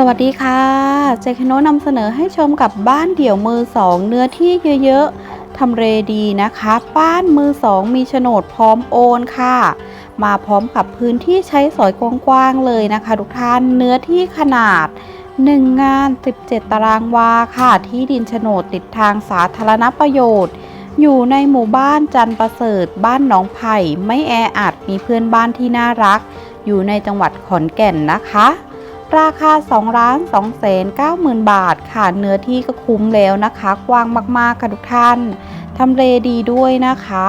สวัสดีค่ะ เจคโนนำเสนอให้ชมกับบ้านเดี่ยวมือสองเนื้อที่เยอะๆทำเลดีนะคะ บ้านมือสองมีโฉนดพร้อมโอนค่ะ มาพร้อมกับพื้นที่ใช้สอยกว้างๆเลยนะคะ ทุกท่านเนื้อที่ขนาด 1 งาน 17 ตารางวาค่ะ ที่ดินโฉนดติดทางสาธารณประโยชน์ อยู่ในหมู่บ้านจันประเสริฐ บ้านหนองไผ่ไม่แออัดมีเพื่อนบ้านที่น่ารัก อยู่ในจังหวัดขอนแก่นนะคะ ราคา2ล้าน2แสน9หมื่นบาทค่ะเนื้อที่ก็คุ้มแล้วนะคะ กว้างมากๆค่ะทุกท่านทำเลดีด้วยนะคะ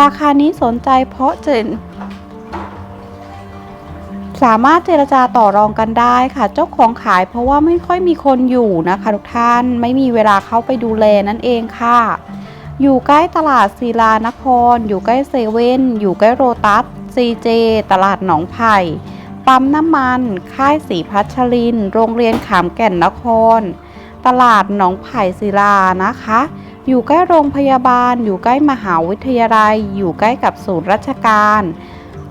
ราคานี้สนใจเพราะจะสามารถเจรจาต่อรองกันได้ค่ะเจ้าของขายเพราะว่าไม่ค่อยมีคนอยู่นะคะทุกท่านไม่มีเวลาเข้าไปดูแลนั่นเองค่ะ อยู่ใกล้ตลาดศิลานคร อยู่ใกล้เซเว่นอยู่ใกล้โรตัสซีเจตลาดหนองไผ่ ปั๊มน้ำมัน ค่ายสีพัชริน โรงเรียนขามแก่นนคร ตลาดหนองไผ่ศิลานะคะ อยู่ใกล้โรงพยาบาล อยู่ใกล้มหาวิทยาลัย อยู่ใกล้กับศูนย์ราชการ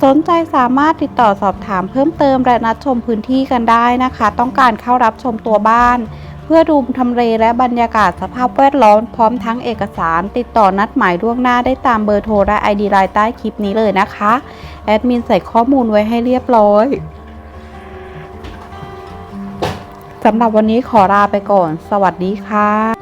สนใจสามารถติดต่อสอบถามเพิ่มเติมและนัดชมพื้นที่กันได้นะคะ ต้องการเข้ารับชมตัวบ้าน เพื่อดูทำเลและบรรยากาศสภาพแวดล้อมพร้อมทั้งเอกสาร ติดต่อนัดหมายล่วงหน้าได้ตามเบอร์โทรและ ID ไลน์ใต้คลิปนี้เลยนะคะ แอดมินใส่ข้อมูลไว้ให้เรียบร้อยสำหรับวันนี้ขอลาไปก่อน สวัสดีค่ะ